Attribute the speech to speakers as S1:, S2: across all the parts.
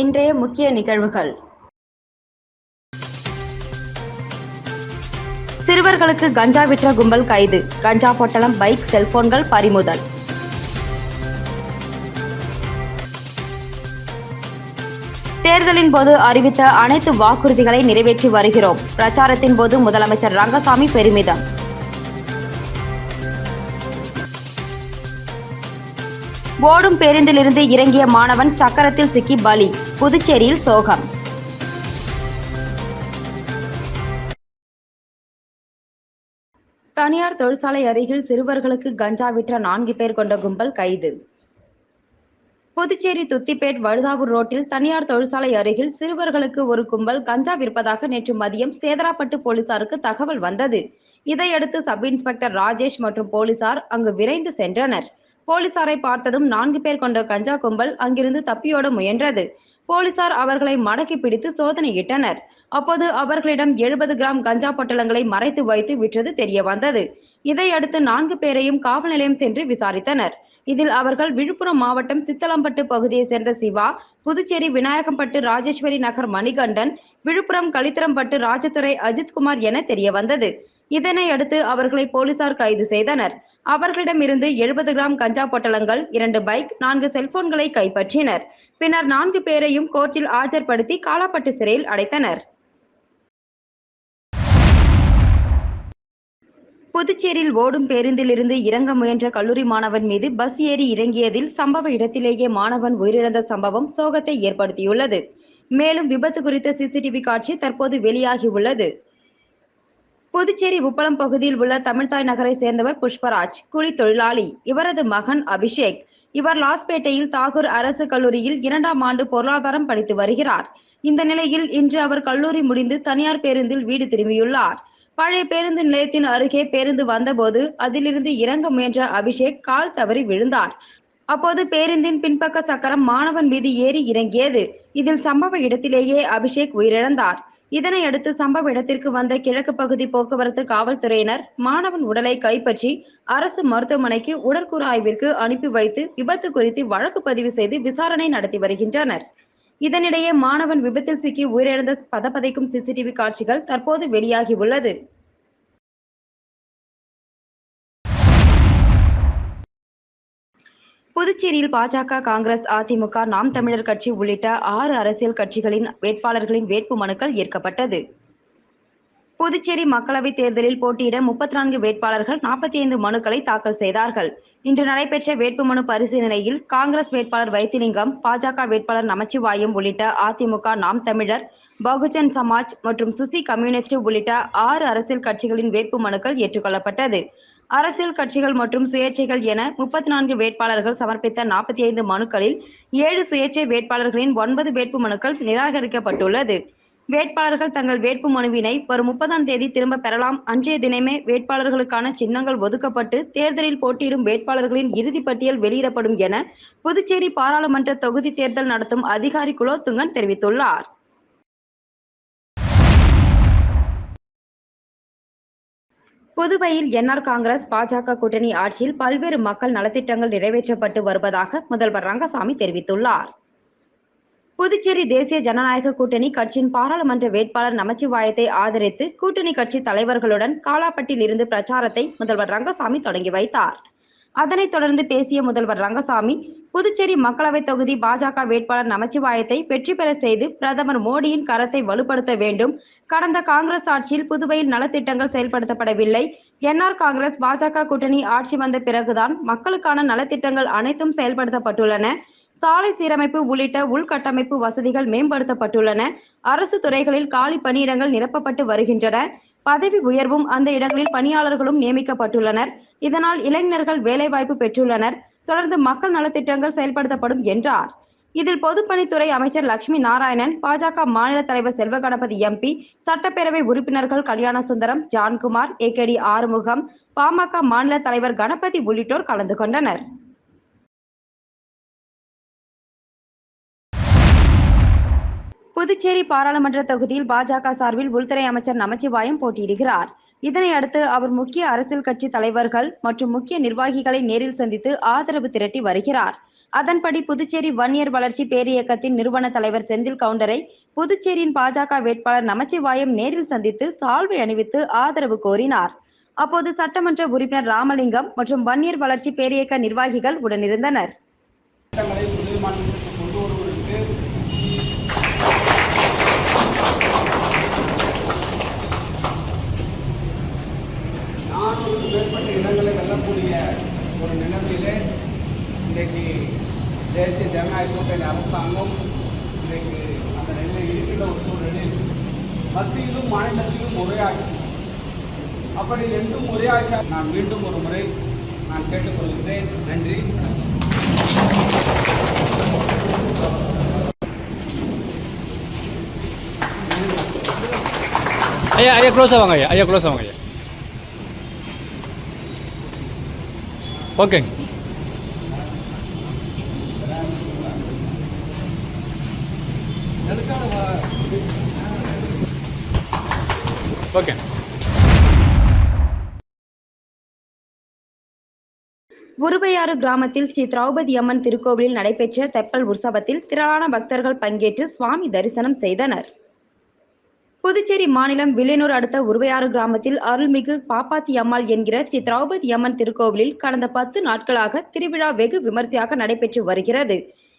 S1: இன்றைய முக்கிய நிகழ்வுகள். சிறுவர்களுக்கு கஞ்சா விற்ற கும்பல் கைது. கஞ்சா பொட்டலம் பைக் செல்போன்கள் பறிமுதல். தேர்தலின் போது அறிவித்த அனைத்து வாக்குறுதிகளை நிறைவேற்றி வருகிறோம். பிரச்சாரத்தின் போது முதலமைச்சர் ரங்கசாமி பெருமிதம். ஓடும் பேருந்திலிருந்து இறங்கிய மாணவன் சக்கரத்தில் சிக்கி பலி புதுச்சேரியில் சோகம். தனியார் தொழிற்சாலை அருகில் சிறுவர்களுக்கு கஞ்சா விற்ற நான்கு பேர் கொண்ட கும்பல் கைது. புதுச்சேரி துத்திப்பேட் வழுதாவூர் ரோட்டில் தனியார் தொழிற்சாலை அருகில் சிறுவர்களுக்கு ஒரு கும்பல் கஞ்சா விற்பதாக நேற்று மதியம் சேதராப்பட்டு போலீசாருக்கு தகவல் வந்தது. இதையடுத்து சப் இன்ஸ்பெக்டர் ராஜேஷ் மற்றும் போலீசார் அங்கு விரைந்து சென்றனர். போலீசாரை பார்த்ததும் நான்கு பேர் கொண்ட கஞ்சா கும்பல் அங்கிருந்து தப்பியோட முயன்றது. போலீசார் அவர்களை மடக்கி பிடித்து சோதனையிட்டனர். அப்போது அவர்களிடம் எழுபது கிராம் கஞ்சா பொட்டலங்களை மறைத்து வைத்து விற்றது தெரிய வந்தது. இதையடுத்து நான்கு பேரையும் காவல் நிலையம் சென்று விசாரித்தனர். இதில் அவர்கள் விழுப்புரம் மாவட்டம் சித்தலம்பட்டு பகுதியைச் சேர்ந்த சிவா புதுச்சேரி விநாயகம்பட்டு ராஜேஸ்வரி நகர் மணிகண்டன் விழுப்புரம் களித்திரம்பட்டு ராஜதுரை அஜித்குமார் என தெரிய வந்தது. இதனை அடுத்து அவர்களை போலீசார் கைது செய்தனர். அவர்களிடமிருந்து எழுபது கிராம் கஞ்சா பொட்டலங்கள் இரண்டு பைக் நான்கு செல்போன்களை கைப்பற்றினர். பின்னர் நான்கு பேரையும் கோர்ட்டில் ஆஜர்படுத்தி காலாப்பட்டு சிறையில் அடைத்தனர். புதுச்சேரியில் ஓடும் பேருந்திலிருந்து இறங்க முயன்ற கல்லூரி மாணவன் மீது பஸ் ஏறி இறங்கியதில் சம்பவ இடத்திலேயே மாணவன் உயிரிழந்த சம்பவம் சோகத்தை ஏற்படுத்தியுள்ளது. மேலும் விபத்து குறித்த சிசிடிவி காட்சி தற்போது வெளியாகியுள்ளது. புதுச்சேரி உப்பளம் பகுதியில் உள்ள தமிழ்தாய் நகரை சேர்ந்தவர் புஷ்பராஜ். கூலி தொழிலாளி இவரது மகன் அபிஷேக். இவர் லாஸ்பேட்டையில் தாகூர் அரசு கல்லூரியில் இரண்டாம் ஆண்டு பொருளாதாரம் படித்து வருகிறார். இந்த நிலையில் இன்று அவர் கல்லூரி முடிந்து தனியார் பேருந்தில் வீடு திரும்பியுள்ளார். பழைய பேருந்து நிலையத்தின் அருகே பேருந்து வந்தபோது அதிலிருந்து இறங்க முயன்ற அபிஷேக் கால் தவறி விழுந்தார். அப்போது பேருந்தின் பின்பக்க சக்கரம் மாணவன் மீது ஏறி இறங்கியது. இதில் சம்பவ இடத்திலேயே அபிஷேக் உயிரிழந்தார். இதனையடுத்து சம்பவ இடத்திற்கு வந்த கிழக்கு பகுதி போக்குவரத்து காவல்துறையினர் மாணவன் உடலை கைப்பற்றி அரசு மருத்துவமனைக்கு உடற்கூறு ஆய்விற்கு அனுப்பி வைத்து விபத்து குறித்து வழக்கு பதிவு செய்து விசாரணை நடத்தி வருகின்றனர். இதனிடையே மாணவன் விபத்தில் சிக்கி உயிரிழந்த பதப்பதைக்கும் சிசிடிவி காட்சிகள் தற்போது வெளியாகி உள்ளது. புதுச்சேரியில் பாஜக காங்கிரஸ் அதிமுக நாம் தமிழர் கட்சி உள்ளிட்ட ஆறு அரசியல் கட்சிகளின் வேட்பாளர்களின் வேட்பு மனுக்கள் ஏற்கப்பட்டது. புதுச்சேரி மக்களவைத் தேர்தலில் போட்டியிட முப்பத்தி நான்கு வேட்பாளர்கள் நாற்பத்தி ஐந்து மனுக்களை தாக்கல் செய்தார்கள். இன்று நடைபெற்ற வேட்புமனு பரிசீலனையில் காங்கிரஸ் வேட்பாளர் வைத்திலிங்கம் பாஜக வேட்பாளர் நமச்சிவாயம் உள்ளிட்ட அதிமுக நாம் தமிழர் பகுஜன் சமாஜ் மற்றும் சுசி கம்யூனிஸ்ட் உள்ளிட்ட ஆறு அரசியல் கட்சிகளின் வேட்பு மனுக்கள் ஏற்றுக்கொள்ளப்பட்டது. அரசியல் கட்சிகள் மற்றும் சுயேட்சைகள் என முப்பத்தி நான்கு வேட்பாளர்கள் சமர்ப்பித்த நாற்பத்தி ஐந்து மனுக்களில் ஏழு சுயேட்சை வேட்பாளர்களின் ஒன்பது வேட்பு மனுக்கள் நிராகரிக்கப்பட்டுள்ளது. வேட்பாளர்கள் தங்கள் வேட்பு மனுவினை வரும் முப்பதாம் தேதி திரும்ப பெறலாம். அன்றைய தினமே வேட்பாளர்களுக்கான சின்னங்கள் ஒதுக்கப்பட்டு தேர்தலில் போட்டியிடும் வேட்பாளர்களின் இறுதி பட்டியல் வெளியிடப்படும் என புதுச்சேரி பாராளுமன்ற தொகுதி தேர்தல் நடத்தும் அதிகாரி குலோத்துங்கன் தெரிவித்துள்ளார். புதுவையில் என்ஆர் காங்கிரஸ் பாஜக கூட்டணி ஆட்சியில் பல்வேறு மக்கள் நலத்திட்டங்கள் நிறைவேற்றப்பட்டு வருவதாக முதல்வர் ரங்கசாமி தெரிவித்துள்ளார். புதுச்சேரி தேசிய ஜனநாயக கூட்டணி கட்சியின் பாராளுமன்ற வேட்பாளர் நமச்சிவாயத்தை ஆதரித்து கூட்டணி கட்சி தலைவர்களுடன் காலாப்பட்டில் இருந்து பிரச்சாரத்தை முதல்வர் ரங்கசாமி தொடங்கி வைத்தார். அதனைத் தொடர்ந்து பேசிய முதல்வர் ரங்கசாமி புதுச்சேரி மக்களவைத் தொகுதி பாஜக வேட்பாளர் நமச்சிவாயத்தை வெற்றி பெற செய்து பிரதமர் மோடியின் கரத்தை வலுப்படுத்த வேண்டும். கடந்த காங்கிரஸ் ஆட்சியில் புதுவையில் நலத்திட்டங்கள் செயல்படுத்தப்படவில்லை. என்ஆர் காங்கிரஸ் பாஜக கூட்டணி ஆட்சி வந்த பிறகுதான் மக்களுக்கான நலத்திட்டங்கள் அனைத்தும் செயல்படுத்தப்பட்டுள்ளன. சாலை சீரமைப்பு உள்ளிட்ட உள்கட்டமைப்பு வசதிகள் மேம்படுத்தப்பட்டுள்ளன. அரசு துறைகளில் காலி பணியிடங்கள் நிரப்பப்பட்டு வருகின்றன. பதவி உயர்வும் அந்த இடங்களில் பணியாளர்களும் நியமிக்கப்பட்டுள்ளனர். இதனால் இளைஞர்கள் வேலைவாய்ப்பு பெற்றுள்ளனர். தொடர்ந்து மக்கள் நலத்திட்டங்கள் செயல்படுத்தப்படும் என்றார். இதில் பொதுப்பணித்துறை அமைச்சர் லட்சுமி நாராயணன் பாஜக மாநில தலைவர் செல்வ கணபதி எம்பி சட்டப்பேரவை உறுப்பினர்கள் கல்யாண சுந்தரம் ஜான்குமார் ஏகேடி ஆறுமுகம் பாமக மாநில தலைவர் கணபதி உள்ளிட்டோர் கலந்து கொண்டனர். புதுச்சேரி பாராளுமன்ற தொகுதியில் பாஜக சார்பில் உள்துறை அமைச்சர் நமச்சிவாயம் போட்டியிடுகிறார். இதனை அடுத்து அவர் முக்கிய அரசியல் கட்சி தலைவர்கள் மற்றும் முக்கிய நிர்வாகிகளை நேரில் சந்தித்து ஆதரவு திரட்டி வருகிறார். அதன்படி புதுச்சேரி வன்னியர் வளர்ச்சி பேரியக்கத்தின் நிறுவன தலைவர் செந்தில் கவுண்டரை புதுச்சேரியின் பாஜக வேட்பாளர் நமச்சிவாயம் நேரில் சந்தித்து சால்வை அணிவித்து ஆதரவு கோரினார். அப்போது சட்டமன்ற உறுப்பினர் ராமலிங்கம் மற்றும் வன்னியர் வளர்ச்சி பேரியக்க நிர்வாகிகள் உடனிருந்தனர்.
S2: மேற்பட்ட இடங்களை வெல்லக்கூடிய ஒரு நிலைமையிலே இன்றைக்கு தேசிய ஜனநாயக கூட்டணி அரசாங்கம் இன்றைக்கு அந்த நிலையில் இருக்கிற ஒரு சூழலில் மத்தியிலும் மாநிலத்திலும் உரையாட்சி அப்படி ரெண்டும் உரையாட்சி நான் மீண்டும் ஒரு முறை நான் கேட்டுக்கொள்கிறேன். நன்றி.
S3: ஐயா ஐயா க்ளோஸ் ஆவாங்க ஐயா ஐயா க்ளோஸ் ஆவாங்க ஐயா. ஓகேங்க. ஓகே.
S1: உருவையாறு கிராமத்தில் ஸ்ரீ திரௌபதி அம்மன் திருக்கோவிலில் நடைபெற்ற தெப்பல் உற்சவத்தில் திரளான பக்தர்கள் பங்கேற்று சுவாமி தரிசனம் செய்தனர். புதுச்சேரி மாநிலம் வில்லியனூர் அடுத்த உருவையாறு கிராமத்தில் அருள்மிகு பாப்பாத்தி அம்மாள் என்கிற ஸ்ரீ திரௌபதி அம்மன் திருக்கோவிலில் கடந்த பத்து நாட்களாக திருவிழா வெகு விமர்சையாக நடைபெற்று வருகிறது.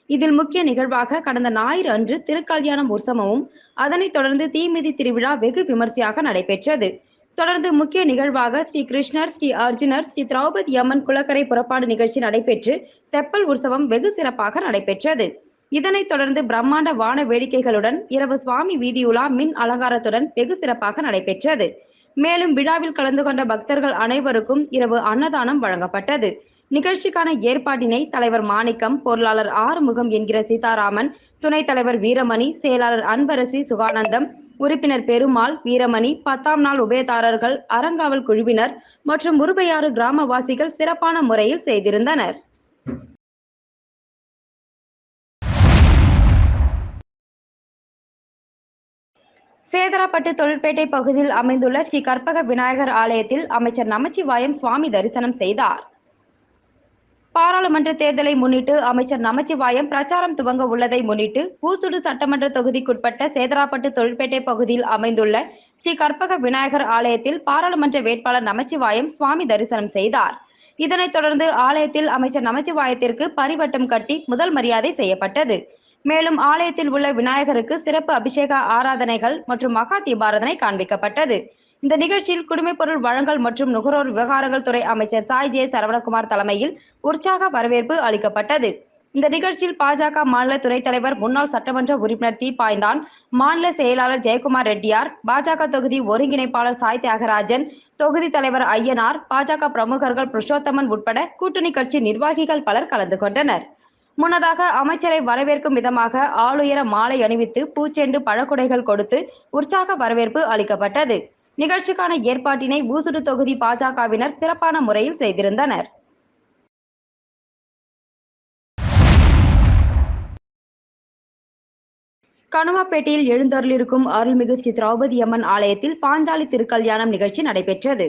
S1: இதில் முக்கிய நிகழ்வாக கடந்த ஞாயிறு அன்று திருக்கல்யாணம் உற்சவமும் அதனைத் தொடர்ந்து தீமிதி திருவிழா வெகு விமர்சையாக நடைபெற்றது. தொடர்ந்து முக்கிய நிகழ்வாக ஸ்ரீ கிருஷ்ணர் ஸ்ரீ அர்ஜுனர் ஸ்ரீ திரௌபதி அம்மன் குளக்கரை புறப்பாடு நிகழ்ச்சி நடைபெற்று தெப்பல் உற்சவம் வெகு சிறப்பாக நடைபெற்றது. இதனைத் தொடர்ந்து பிரம்மாண்ட வான வேடிக்கைகளுடன் இரவு சுவாமி வீதியுலா மின் அலங்காரத்துடன் வெகு சிறப்பாக நடைபெற்றது. மேலும் விழாவில் கலந்து கொண்ட பக்தர்கள் அனைவருக்கும் இரவு அன்னதானம் வழங்கப்பட்டது. நிகழ்ச்சிக்கான ஏற்பாட்டினை தலைவர் மாணிக்கம் பொருளாளர் ஆறுமுகம் என்கிற சீதாராமன் துணைத் தலைவர் வீரமணி செயலாளர் அன்பரசி சுகானந்தம் உறுப்பினர் பெருமாள் வீரமணி பத்தாம் நாள் உபயதாரர்கள் அறங்காவல் குழுவினர் மற்றும் உருபையாறு கிராமவாசிகள் சிறப்பான முறையில் செய்திருந்தனர். சேதராப்பட்டு தொழிற்பேட்டை பகுதியில் அமைந்துள்ள ஸ்ரீ கற்பக விநாயகர் ஆலயத்தில் அமைச்சர் நமச்சிவாயம் சுவாமி தரிசனம் செய்தார். பாராளுமன்ற தேர்தலை முன்னிட்டு அமைச்சர் நமச்சிவாயம் பிரச்சாரம் துவங்க உள்ளதை முன்னிட்டு பூசுடு சட்டமன்ற தொகுதிக்குட்பட்ட சேதராப்பட்டு தொழிற்பேட்டை பகுதியில் அமைந்துள்ள ஸ்ரீ கற்பக விநாயகர் ஆலயத்தில் பாராளுமன்ற வேட்பாளர் நமச்சிவாயம் சுவாமி தரிசனம் செய்தார். இதனைத் தொடர்ந்து ஆலயத்தில் அமைச்சர் நமச்சிவாயத்திற்கு பரிவட்டம் கட்டி முதல் மரியாதை செய்யப்பட்டது. மேலும் ஆலயத்தில் உள்ள விநாயகருக்கு சிறப்பு அபிஷேக ஆராதனைகள் மற்றும் மகா தீபாராதனை காண்பிக்கப்பட்டது. இந்த நிகழ்ச்சியில் குடிமைப்பொருள் வழங்கல் மற்றும் நுகர்வோர் விவகாரங்கள் துறை அமைச்சர் சாய் ஜே சரவணகுமார் தலைமையில் உற்சாக வரவேற்பு அளிக்கப்பட்டது. இந்த நிகழ்ச்சியில் பாஜக மாநில துணைத் தலைவர் முன்னாள் சட்டமன்ற உறுப்பினர் தீ பாய்ந்தான். மாநில செயலாளர் ஜெயக்குமார் ரெட்டியார் பாஜக தொகுதி ஒருங்கிணைப்பாளர் சாய் தியாகராஜன் தொகுதி தலைவர் ஐயனார் பாஜக பிரமுகர்கள் புருஷோத்தமன் உட்பட கூட்டணி கட்சி நிர்வாகிகள் பலர் கலந்து கொண்டனர். முன்னதாக அமைச்சரை வரவேற்கும் விதமாக ஆளுயர மாலை அணிவித்து பூச்செண்டு பழக்குடைகள் கொடுத்து உற்சாக வரவேற்பு அளிக்கப்பட்டது. நிகழ்ச்சிக்கான ஏற்பாட்டினை ஊசுடு தொகுதி பாஜகவினர் சிறப்பான முறையில் செய்திருந்தனர். கணுவாப்பேட்டையில் எழுந்தருளிருக்கும் அருள்மிகு ஸ்ரீ திரௌபதி அம்மன் ஆலயத்தில் பாஞ்சாலி திருக்கல்யாணம் நிகழ்ச்சி நடைபெற்றது.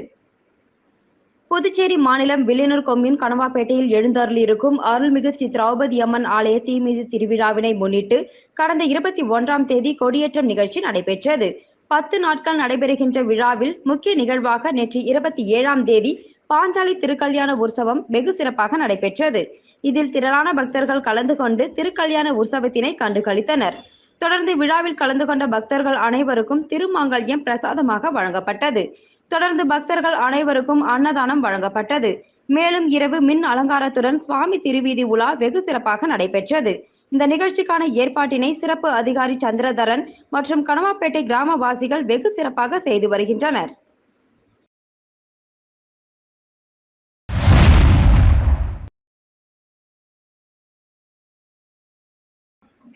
S1: புதுச்சேரி மாநிலம் வில்லியனூர் கொம்யூன் கணவாப்பேட்டையில் எழுந்தருளியிருக்கும் அருள்மிகு ஸ்ரீ திரௌபதி அம்மன் ஆலய தீமிதி திருவிழாவினை முன்னிட்டு கடந்த இருபத்தி ஒன்றாம் தேதி கொடியேற்றம் நிகழ்ச்சி நடைபெற்றது. பத்து நாட்கள் நடைபெறுகின்ற விழாவில் முக்கிய நிகழ்வாக நேற்று இருபத்தி ஏழாம் தேதி பாஞ்சாலி திருக்கல்யாண உற்சவம் வெகு சிறப்பாக நடைபெற்றது. இதில் திரளான பக்தர்கள் கலந்து கொண்டு திருக்கல்யாண உற்சவத்தினை கண்டு கழித்தனர் தொடர்ந்து விழாவில் கலந்து கொண்ட பக்தர்கள் அனைவருக்கும் திருமாங்கல்யம் பிரசாதமாக வழங்கப்பட்டது. தொடர்ந்து பக்தர்கள் அனைவருக்கும் அன்னதானம் வழங்கப்பட்டது. மேலும் இரவு மின் அலங்காரத்துடன் சுவாமி திருவீதி உலா வெகு சிறப்பாக நடைபெற்றது. இந்த நிகழ்ச்சிக்கான ஏற்பாட்டினை சிறப்பு அதிகாரி சந்திரதரன் மற்றும் கணவாப்பேட்டை கிராமவாசிகள் வெகு சிறப்பாக செய்து வருகின்றனர்.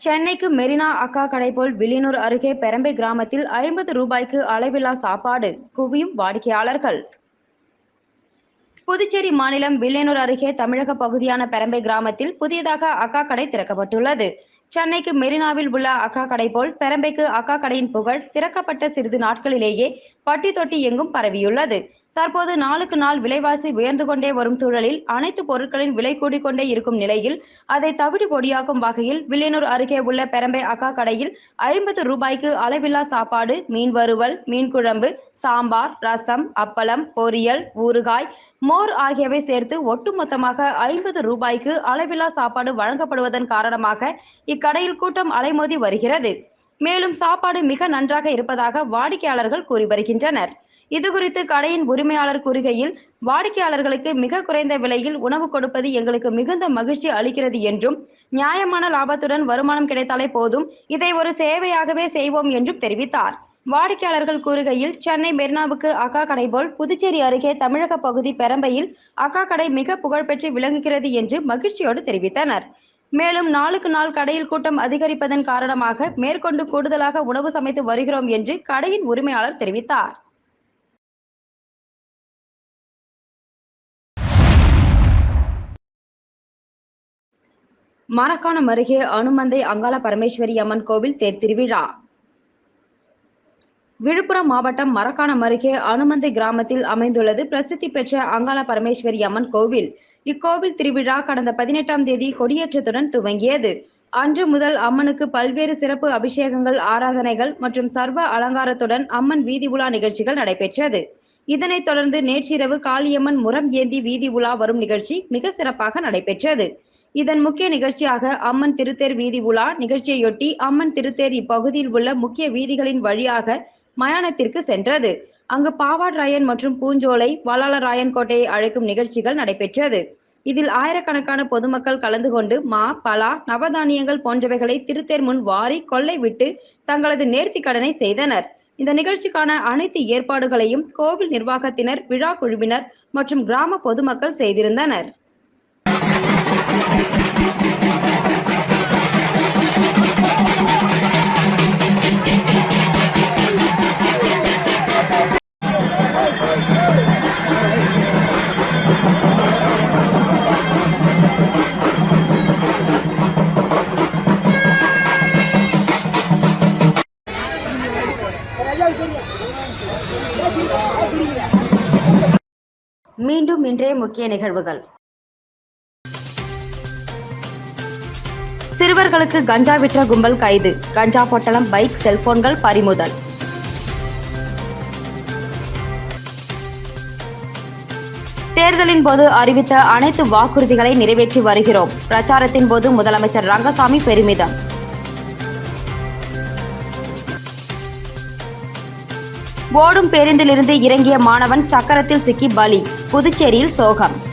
S1: சென்னைக்கு மெரினா அக்கா கடை போல் வில்லியனூர் அருகே பெரம்பை கிராமத்தில் ஐம்பது ரூபாய்க்கு அளவில்லா சாப்பாடு குவியும் வாடிக்கையாளர்கள். புதுச்சேரி மாநிலம் வில்லியனூர் அருகே தமிழக பகுதியான பெரம்பை கிராமத்தில் புதியதாக அக்கா கடை திறக்கப்பட்டுள்ளது. சென்னைக்கு மெரினாவில் உள்ள அக்கா கடை போல் பெரம்பைக்கு அக்கா கடையின் புகழ் திறக்கப்பட்ட சிறிது நாட்களிலேயே பட்டி தொட்டி எங்கும் பரவியுள்ளது. தற்போது நாளுக்கு நாள் விலைவாசி உயர்ந்து கொண்டே வரும் சூழலில் அனைத்து பொருட்களின் விலை கூடிக்கொண்டே இருக்கும் நிலையில் அதை தவிடு பொடியாக்கும் வகையில் வில்லியனூர் அருகே உள்ள பெரம்பை அக்கா கடையில் ஐம்பது ரூபாய்க்கு அளவில்லா சாப்பாடு மீன் வறுவல் மீன் குழம்பு சாம்பார் ரசம் அப்பளம் பொரியல் ஊறுகாய் மோர் ஆகியவை சேர்த்து ஒட்டுமொத்தமாக ஐம்பது ரூபாய்க்கு அளவில்லா சாப்பாடு வழங்கப்படுவதன் காரணமாக இக்கடையில் கூட்டம் அலைமோதி வருகிறது. மேலும் சாப்பாடு மிக நன்றாக இருப்பதாக வாடிக்கையாளர்கள் கூறி வருகின்றனர். இதுகுறித்து கடையின் உரிமையாளர் கூறுகையில் வாடிக்கையாளர்களுக்கு மிக குறைந்த விலையில் உணவு கொடுப்பது எங்களுக்கு மிகுந்த மகிழ்ச்சி அளிக்கிறது என்றும் நியாயமான லாபத்துடன் வருமானம் கிடைத்தாலே போதும் இதை ஒரு சேவையாகவே செய்வோம் என்றும் தெரிவித்தார். வாடிக்கையாளர்கள் கூறுகையில் சென்னை மெரினாவுக்கு அக்கா கடை போல் புதுச்சேரி அருகே தமிழக பகுதி பெரம்பையில் அக்கா கடை மிக புகழ்பெற்று விளங்குகிறது என்று மகிழ்ச்சியோடு தெரிவித்தனர். மேலும் நாளுக்கு நாள் கடையில் கூட்டம் அதிகரிப்பதன் காரணமாக மேற்கொண்டு கூடுதலாக உணவு சமைத்து வருகிறோம் என்று கடையின் உரிமையாளர் தெரிவித்தார். மரக்காணம் அருகே அனுமந்தை அங்காள பரமேஸ்வரி அம்மன் கோவில் தேர் திருவிழா. விழுப்புரம் மாவட்டம் மரக்காணம் அருகே அனுமந்தை கிராமத்தில் அமைந்துள்ளது பிரசித்தி பெற்ற அங்காள பரமேஸ்வரி அம்மன் கோவில். இக்கோவில் திருவிழா கடந்த பதினெட்டாம் தேதி கொடியேற்றத்துடன் துவங்கியது. அன்று முதல் அம்மனுக்கு பல்வேறு சிறப்பு அபிஷேகங்கள் ஆராதனைகள் மற்றும் சர்வ அலங்காரத்துடன் அம்மன் வீதி உலா நிகழ்ச்சிகள் நடைபெற்றது. இதனைத் தொடர்ந்து நேற்றிரவு காளியம்மன் முரம் ஏந்தி வீதி உலா வரும் நிகழ்ச்சி மிக சிறப்பாக நடைபெற்றது. இதன் முக்கிய நிகழ்ச்சியாக அம்மன் திருத்தேர் வீதி உலா நிகழ்ச்சியையொட்டி அம்மன் திருத்தேர் இப்பகுதியில் உள்ள முக்கிய வீதிகளின் வழியாக மயானத்திற்கு சென்றது. அங்கு பாவாட்ராயன் மற்றும் பூஞ்சோலை வல்லாளராயன் கோட்டையை அழைக்கும் நிகழ்ச்சிகள் நடைபெற்றது. இதில் ஆயிரக்கணக்கான பொதுமக்கள் கலந்து கொண்டு மா பலா நவதானியங்கள் போன்றவைகளை திருத்தேர் முன் வாரி கொள்ளை விட்டு தங்களது நேர்த்தி கடனை செய்தனர். இந்த நிகழ்ச்சிக்கான அனைத்து ஏற்பாடுகளையும் கோவில் நிர்வாகத்தினர் விழா குழுவினர் மற்றும் கிராம பொதுமக்கள் செய்திருந்தனர். மீண்டும் இன்றைய முக்கிய நிகழ்வுகள். சிறுவர்களுக்கு கஞ்சா விற்ற கும்பல் கைது. கஞ்சா பொட்டலம் பைக் செல்போன்கள் பறிமுதல். தேர்தலின் போது அறிவித்த அனைத்து வாக்குறுதிகளை நிறைவேற்றி வருகிறோம். பிரச்சாரத்தின் போது முதலமைச்சர் ரங்கசாமி பெருமிதம். ஓடும் பேருந்திலிருந்து இறங்கிய மாணவன் சக்கரத்தில் சிக்கி பலி. புதுச்சேரியில் சோகம்.